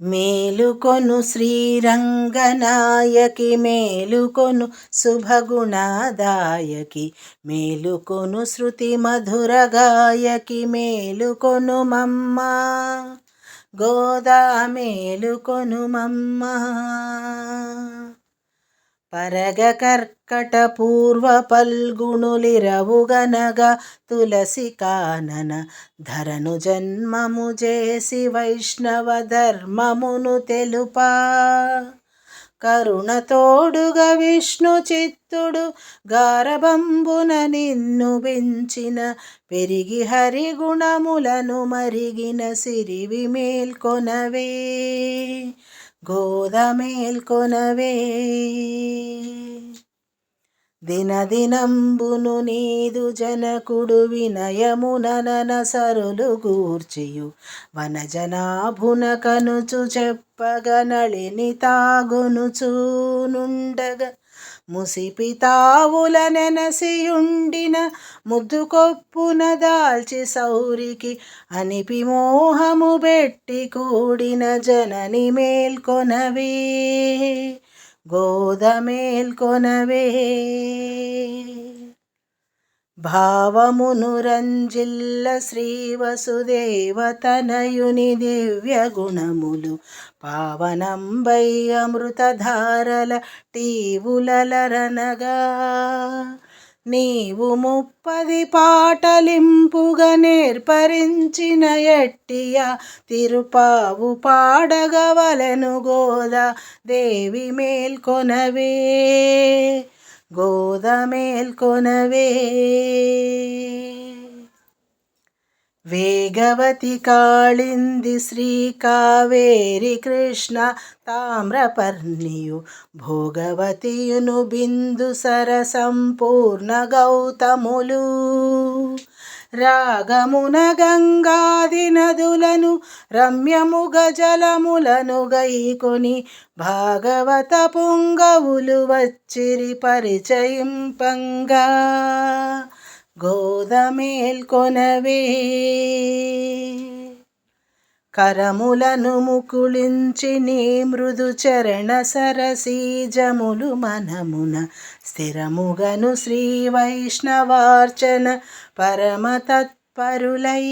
మేలుకొను శ్రీరంగనాయకి మేలుకొను శుభగుణదాయకి మేలుకొను శృతి మధుర గాయకి మేలుకొను మమ్మ. గోదా మేలుకొను మమ్మ. పరగ కర్కట పూర్వ తులసి కానన ధరను జన్మము చేసి వైష్ణవ ధర్మమును తెలుపా. కరుణతోడుగ విష్ణు చిత్తుడు గారబంబున నిన్ను పెంచిన పెరిగి హరి గుణములను మరిగిన సిరివి మేల్కొనవే. గోదమేల్కొనవే. దినదినంబును నీదు జనకుడు వినయమునన సరులు గూర్చియు. వనజనాభున కనుచు చెప్పగ నళిని తాగునుచూనుండగా ముసిపితావుల నెనసియుండిన ముద్దుకొప్పున దాల్చి సౌరికి అనిపి మోహము పెట్టి కూడిన జనని మేల్కొనవే. గోద మేల్కొనవే. భావమునురంజిల్ల శ్రీ వసుదేవతనయుని దివ్య గుణములు. పావనంబై అమృతధారల టీవులరనగా నీవు ముప్పది పాటలింపుగా నేర్పరించిన ఎట్టియ తిరుపావు పాడగవలను గోదా దేవి మేల్కొనవే. గోదమేల్కొనవే వేగవతి కాళింది శ్రీ కావేరి కృష్ణ తామ్రపర్ణియు భోగవతియును బిందు సర సంపూర్ణ గౌతములు. రాగమున గంగాది నదులను రమ్యముగ జలములను గైకొని భాగవత పొంగవులు వచ్చిరి పరిచయింపంగా గోదమేల్కొనవే కరములను ముకుళించి నీ మృదు చరణ సరసీజములు మనమున. స్థిరముగను శ్రీ వైష్ణవార్చన పరమ తత్పరులై.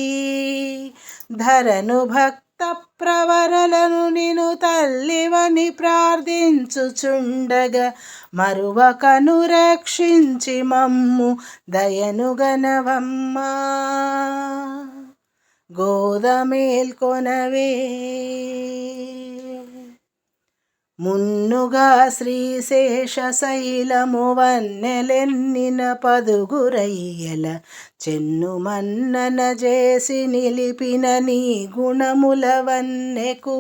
ధరను భక్త ప్రవరలను నిను తల్లివని ప్రార్థించుచుండగా మరువకను రక్షించి మమ్ము దయనుగనవమ్మా గోదమేల్కొనవే మున్నుగా శ్రీశేషశైలము వన్నెలెన్నిన పదుగురయ్యల. చెన్ను మన్నన చేసి నిలిపిన నీ గుణముల వన్నెకు.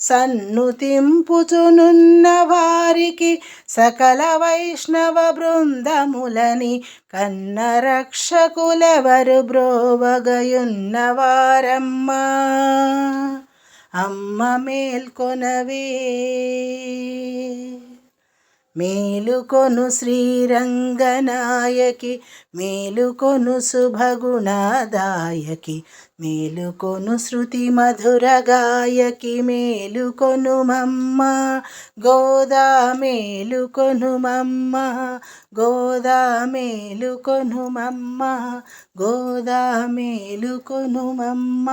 సన్నుతింపుచునున్న వారికి సకల వైష్ణవ బృందములని కన్న రక్షకులెవరు బ్రోవగయున్నవారమ్మా అమ్మ మేల్కొనవే. మేలుకొను శ్రీరంగనాయకి మేలుకొను శుభగుణదాయకి మేలుకొను శృతి మధుర గాయకి మేలుకొను మమ్మ గోదా మేలుకొను మమ్మ గోదా మేలుకొను మమ్మ గోదా మేలుకొను మమ్మ.